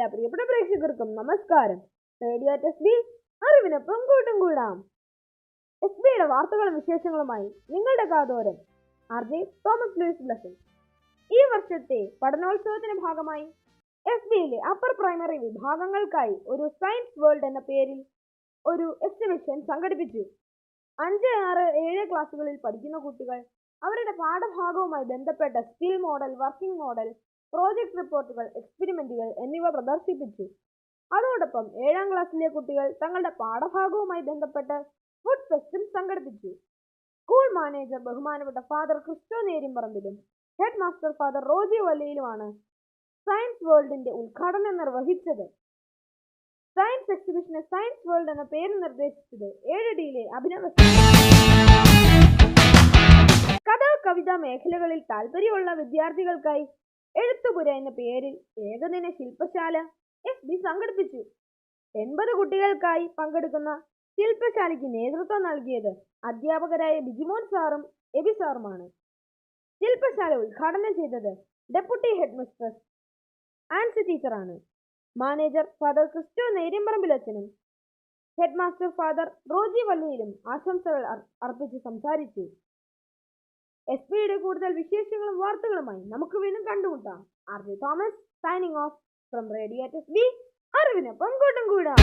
എല്ലാ പ്രിയപ്പെട്ട പ്രേക്ഷകർക്കും നമസ്കാരം. റേഡിയോ എസ് ബി അറിവിനൊപ്പം കൂട്ടും കൂടാം. എസ് ബിയുടെ വാർത്തകളും വിശേഷങ്ങളുമായി നിങ്ങളുടെ കാതോരം R J Thomas Louis Blesson ഈ വർഷത്തെ പഠനോത്സവത്തിന്റെ ഭാഗമായി എസ് ബിയിലെ അപ്പർ പ്രൈമറി വിഭാഗങ്ങൾക്കായി ഒരു സയൻസ് വേൾഡ് എന്ന പേരിൽ ഒരു എക്സിബിഷൻ സംഘടിപ്പിച്ചു. അഞ്ച് ആറ് ഏഴ് ക്ലാസ്സുകളിൽ പഠിക്കുന്ന കുട്ടികൾ അവരുടെ പാഠഭാഗവുമായി ബന്ധപ്പെട്ട skill model working model project റിപ്പോർട്ടുകൾ എക്സ്പെരിമെന്റുകൾ എന്നിവ പ്രദർശിപ്പിച്ചു. അതോടൊപ്പം ഏഴാം ക്ലാസ്സിലെ കുട്ടികൾ തങ്ങളുടെ പാഠഭാഗവുമായി ബന്ധപ്പെട്ട് ഫുഡ് ഫെസ്റ്റും സംഘടിപ്പിച്ചു. സ്കൂൾ മാനേജർ ബഹുമാനപ്പെട്ട ഫാദർ ക്രിസ്റ്റോ നേരിമ്പറമ്പിലും ഹെഡ് മാസ്റ്റർ ഫാദർ റോജി വല്ലയിലുമാണ് സയൻസ് വേൾഡിന്റെ ഉദ്ഘാടനം നിർവഹിച്ചത്. സയൻസ് എക്സിബിഷന് സയൻസ് വേൾഡ് എന്ന പേര് നിർദ്ദേശിച്ചത് ഏഴ് ഡിയിലെ അഭിനവ കഥ കവിത മേഖലകളിൽ താല്പര്യമുള്ള വിദ്യാർത്ഥികൾക്കായി എഴുത്തുപുര എന്ന പേരിൽ ഏകദിന ശില്പശാല എസ് ബി സംഘടിപ്പിച്ചു. എൺപത് കുട്ടികൾക്കായി പങ്കെടുക്കുന്ന ശില്പശാലയ്ക്ക് നേതൃത്വം നൽകിയത് അധ്യാപകരായ ബിജിമോൻ സാറും എബി സാറുമാണ്. ശില്പശാല ഉദ്ഘാടനം ചെയ്തത് ഡെപ്യൂട്ടി ഹെഡ് മിസ്ട്രസ് ആൻസി ടീച്ചറാണ്. മാനേജർ ഫാദർ ക്രിസ്റ്റോ നേര്യമ്പറമ്പിലച്ചനും ഹെഡ് മാസ്റ്റർ ഫാദർ റോജി വള്ളിയിലും ആശംസകൾ അർപ്പിച്ച് സംസാരിച്ചു. എസ് പിയുടെ കൂടുതൽ വിശേഷങ്ങളും വാർത്തകളുമായി നമുക്ക് വീണ്ടും കണ്ടുമുട്ടാം. R J Thomas signing off from radio S B അറിവിനൊപ്പം കൂട്ടും കൂടാം.